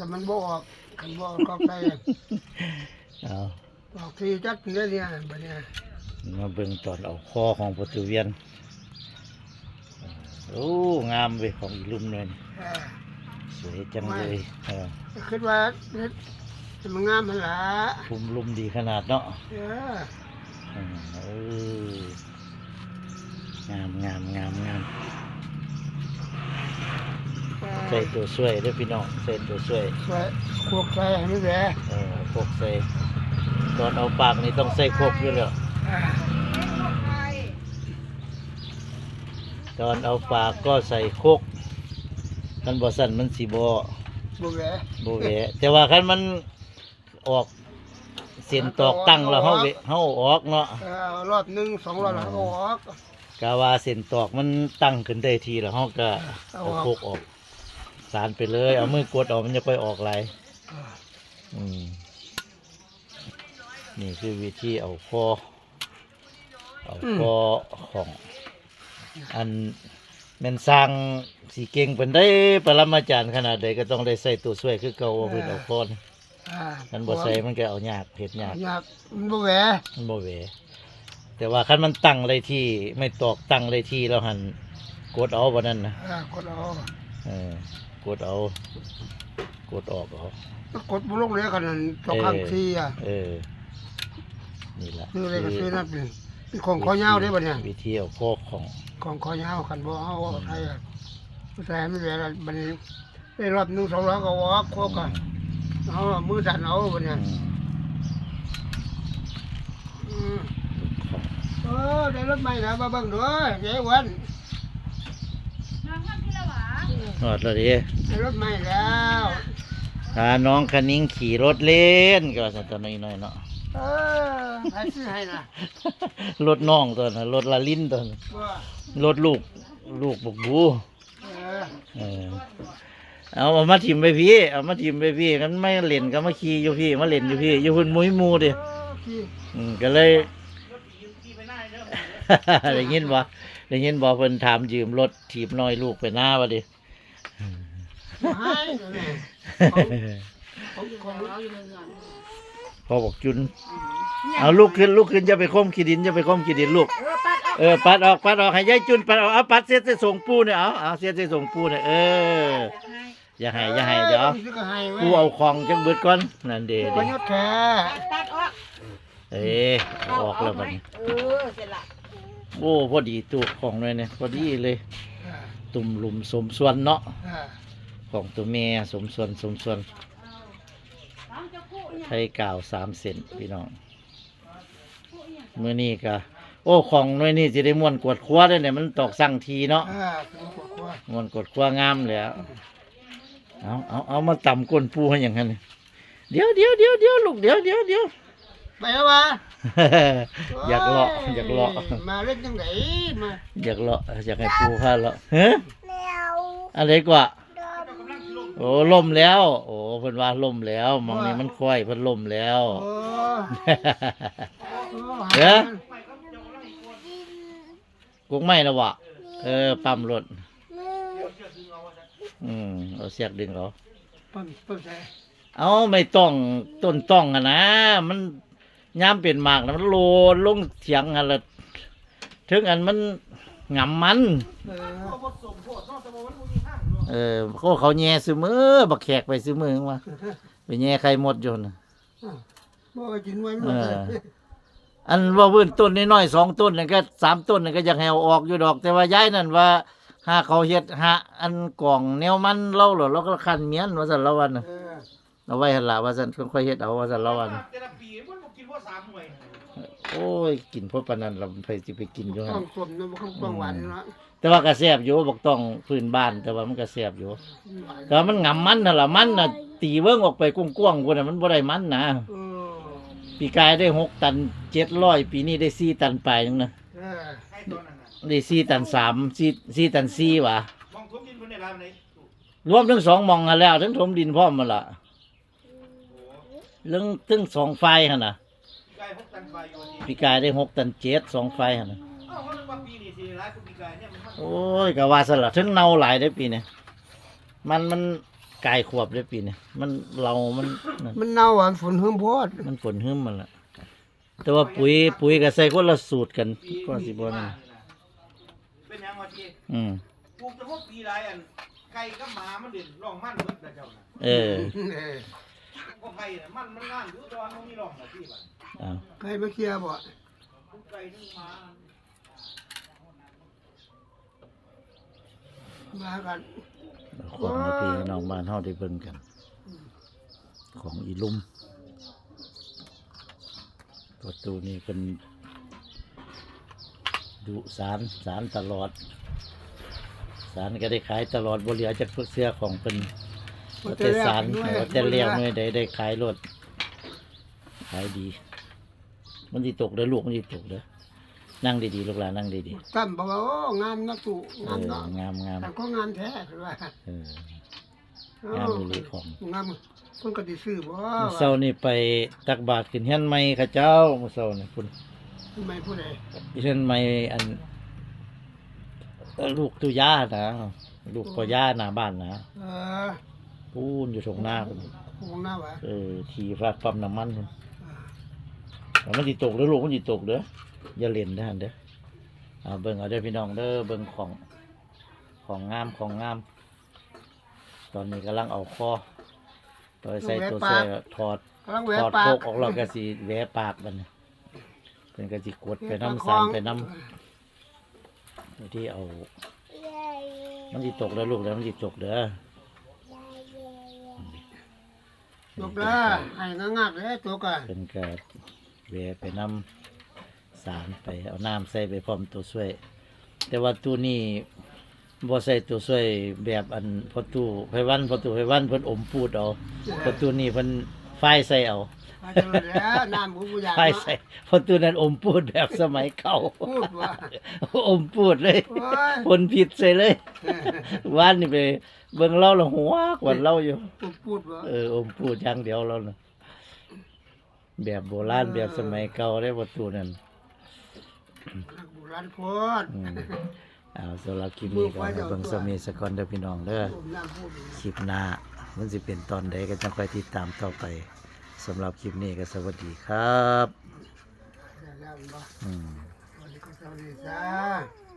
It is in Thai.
แต่มันบ่ออกมันบ่ออกก็ใส่เอาออกทีจัดเนื้อเนี่ยบัดเนี้ยมาเบิ่งตอนเอาคอของประตูเวียนโอ้งามเว้ยของอีลุ่มเลยเออสวยจังเลยเออคิดว่าเฮ็ดให้มันงามหั่นล่ะพุ่มลุ่มดีขนาดเนาะเอออืมเอองามงามงามงาม ใส่ตัวช่วยเด้วยพี่น้องใส่ตัวช่วยใส่ขวกใส่ให้มันแหวะเออพวกใส่ตอนเอาปากนี่ต้องใส่ครกอยู่แล้วอ่าตอนเอาปากก็ใส่ครกคันบ่สั่นมันสิบ่บ่แหวะบ่แหวะแต่ว่าคันมันออกเส้นตอกตั้งแล้วเฮาเวะเฮาเอาออกเนาะเออรอบหนึงสองรอบแล้วก็ออก กาว่าเส้นตอกมันตั้งขึ้นได้ทีแล้วเฮาก็เอาเอาออกโคกออก สารไปเลย เอามือกดออกมันจะไปออกหลายอืมนี่คือวิธีเอาคอเอาคอของ อันแม่นสร้างสีเก่งเป็นได้ปรมาจารย์ขนาดใดก็ต้องได้ใส่ตัวช่วยคือเก่าว่าเพิ่นเอาคอนอ่ามันบ่ใส่มันก็เอายากเฮ็ดยากอยากมันบ่แหวะมันบ่เวแต่ว่าคันมันตั้งเลยที่ไม่ตอกตั้งเลยที่แล้วหันกดเอาบ่นั่นนะอ่ากดเอาเออ กดเอา กดออกเอากดบ่ลงเลยกันนั่นสองครั้งทีอะเออ นี่ละซื้ออะไรก็ซื้อนั่นเป็นเป็นของคอยาวเด้บัดเนี่ยวิธีเอาพอกของของคอยาวคันบ่เอาออกไทยอะใส่ให้มันแหวะแล้วบัดนี้ได้รอบหนึงสองรอบก็ออกโคกอะเอามือสั่นเอาบัดอืเนี่ยมอืมของเออได้รถใหม่นะมาเบิ่งด้วยเจ๊วัน หอดแล้วดิได้รถใหม่แล้วพาน้องคณิ้งขี่รถเล่นก็ว่าสันตัวน้อยๆเนาะเออใครซื้อให้นะรถน้องตัวนั้นรถลาลินตัวนั้นว่ารถลูกลูกบุกบูเออเออเอาเอามาถิ่มไปพี่เอามาถิ่มไปพี่กันไม่เล่นก็มาขี่อยู่พี่มาเล่นอยู่พี่อยู่หุ่นมุ้ยมูดิเออพี่อืมก็เลย ได้ยินบ่ได้ยินบ่เพิ่นถามยืมรถถีบน้อยลูกไปหน้าวะดิให้เนี่ยของของพอบอกจุน เอาลูกขึ้นลูกขึ้นจะไปค้มขี้ดินจะไปค้มขี้ดินลูกเออปัดออกปัดออกให้ยายจุนปัดออกเอาปัดเสียจะส่งปูเนี่ยเอาเอาเสียจะส่งปูเนี่ยเอออย่าให้อย่าให้เดี๋ยวซื้อก็ให้ไว้ปูเอาของจังเบิดก่อนนั่นเด้ปเด้ระโยชน์แท้ตัดออก เอ้เอาออกแล้วบัดนี้เออเสร็จละ โอ้พอดีตัวของเลยเนี่ยพอดีเลย ตุ่มหลุมสมส่วนเนาะเออของตัวแม่สมส่วนสมส่วนไทยกาวสามเซนพี่น้องเมื่อนี้ก็โอ้ของหน่วยนี้จะได้ม้วนกวดคว้าได้เนี่ยมันตอกสั่งทีเนาะเออซื้อกว่าม้วนกวดคว้างามเลยอะเอาเอาเอามาต่ำก้นปูให้อย่างนั้นนี่เดี๋ยวเดี๋ยวเดี๋ยวเดี๋ยวลูกเดี๋ยวเดี๋ยวเดี๋ยว ไปแล้ววะอยากเลาะอยากเลาะ มาเล่นจังไดมาอยากเลาะอยากให้ปูพาเลาะเฮ้อะไรกว่า โอ้ล่มแล้ว โอ้เพิ่นว่าล่มแล้วมองนี่มันค่อยเพิ่นล่มแล้วโอ้โอ้เด้อกุ๊กไม่นะวะเออปั๊มรถอืมเอาเสียกดึงเขาปั๊มปั๊มใส่เอาไม่ต้องต้นต้องอะนะมัน ย้ำเป็นหมากนะมันโลนลงเถียงอะละถึงอันมันหงำมันเออเออเขาเขาแย่ซื้อมือบักแขกไปซื้อมือมาไปแย่ใครหมดอยู่นะบ่ไปกินไว้หมเอดอเลยอันว่าเพื้นต้นน้อยๆสองต้นนั่นก็สามต้นนั่นก็อยากให้เอาออกอยู่ดอก แต่ว่าย้ายนั่นว่าหาเขาเฮ็ดหาอันกล่องแนวมันเล่าหรอเราก็คันเมียนว่าสันละวันน่ะเออเอาไว้หั่นละว่าสันค่อยๆเฮ็ดเอาว่าสันละวัน แต่ละปีมันบ่กินว่าสามหน่วยโอ้ยกินพวกปานนั้นเราไปสิไปกินอยู่ต้หั่อนงสมนะบ่ต้องหวานเนาะแต่ว่าก็แซ่บอยู่บอกต้องพื้นบ้าน แต่ว่ามันก็แซ่บอยู่แต่ว่ามันงํมันน่ะล่ะมันน่ะตีเบิ่งออกไปกว้างๆพุ่นน่ะมันบ่ได้มันนะเออปีกายได้หกตัน700ปีนี้ได้สี่ตันปลายนึงนะเออใครตอนนั้นน่ะได้สี่ตันสามสี่สี่ตันสี่ว่ะมองทุบดินเพิ่นได้หลายปานใดรวมทั้งสองหมองกันแล้วทั้งถมดินพร้อมมาละเรื่องทั้งสองไฟหั่นน่ะ ไก่พกตันไฟอยู่ดีปีกายได้หกตันเจ็ดสองไฟหั่นน่ะเอ้าเขานึกว่าปีนี้สิหลายกว่าปีกายเนี่ยมันมันโอ้ยก็ว่าสละทั้งเน่าหลายได้อปีนี้มันมันกายขวบเลยปีนี้มันเรามันนั่นมันเน่าอะฝนหึมโพดมันฝนหึมมันละแต่ว่าปุ๋ยปุ๋ยก็ใส่คนละสูตรกันปีก็สิบ่นั่นเป็นหยังวะที่อืมปลูกจะพวกปีไรอันไก่กับหมามันเด่นร่องมันเบิดนะเจ้าน่ะเออ เออ ก็ไก่น่ะมันมันงามอยู่ตอนมันมีร่องนะที่บ้านเอาใครมาเคลียร์บ่ทุกไก่ทั้งหมามากันของในพี่น้องบ้านเฮาได้เบิ่งกัน ของอีลุมประตูนี้เป็นดุสารสารตลอด สารก็ได้ขายตลอดบ่เหลือจากเสื้อของเป็น ว่าแต่สารว่าแต่เลี้ยงไม่ได้ได้ขายรถขายดี มันสิตกเด้อลูกมันสิตกเด้อนั่งดีๆลูกหลานนั่งดีตั้มบอกว่าโอ้งามนะตู่ๆเองามอเนาะงามงามแต่ก็งามแท้คือว่าเออ งามอีหลีของ งามเพิ่นก็สิซื้อบ่มื้อเช้านี่ไปตักบาตรขึ้นเฮียนใหม่เขาเจ้ามื้อเช้านี่พุ่นทำไมผู้ใดเฮียนใหม่อันเอ่อลูกตุย่านะลูกพ่อย่าหน้าบ้านนะเออ ปูนอยู่ตรงหน้าพุ่นคงหน้าวะเออขี่ฟ้าปั๊มน้ำมันพุ่นแล้วมันสิตกเด้อลูกมันสิตกเด้ออย่าเล่นเด้อหั่นเด้อเอาเบิ่งเอาเด้อพี่น้องเด้อเบิ่งของของงามของงาม ตอนนี้กำลังเอาคอโดยใส่ตัวเสื้อถอดกำลังแหวถอดปาโคกกออกเราก็สิแหวปากมันเป็นก็สิกดไปน้ำสารไปน้ำที่เอามันสิตกแล้วลูกแล้วมันสิตกเด้อ ลูกเด้อให้งักๆเด้อตัวกันเป็นก็แหวไปน้ำสารไปเอาน้ำใส่ไปพร้อมตัวช่วย แต่ว่าตู้นี้บ่ใส่ตัวช่วยแบบอันพอตู้ไผวันพอตู้ไผวันเพิ่นอมพูดเอาพอตู้นี้เพิ่นไฟใส่เอา มาเจอแล้วน้ำบุญอยากไฟใส่พอตู้นั้นอมพูดแบบสมัยเก่า พูดว่าอมพูดเลยโอ้ยคนผิดใส่เลยว่านนี่ไป เบิ่งเล่าและหัวกวันเล่าอยู่ พูดพูดว่า เอออมพูดอย่างเดียวเราน่ะแบบโบราณแบบสมัยเก่าได้ประตูนั่นโบราณโพดอืมเอาสำหรับคลิปนี้ก็ให้เบิ่งสมีสกอนเด้อพี่น้องเด้อ ผมน้ำพูด คลิปหน้ามันสิเป็นตอนใดก็จะคอยติดตามต่อไป สำหรับคลิปนี้ก็สวัสดีครับแล้วบ่อืม สวัสดีครับสวัสดีจ้า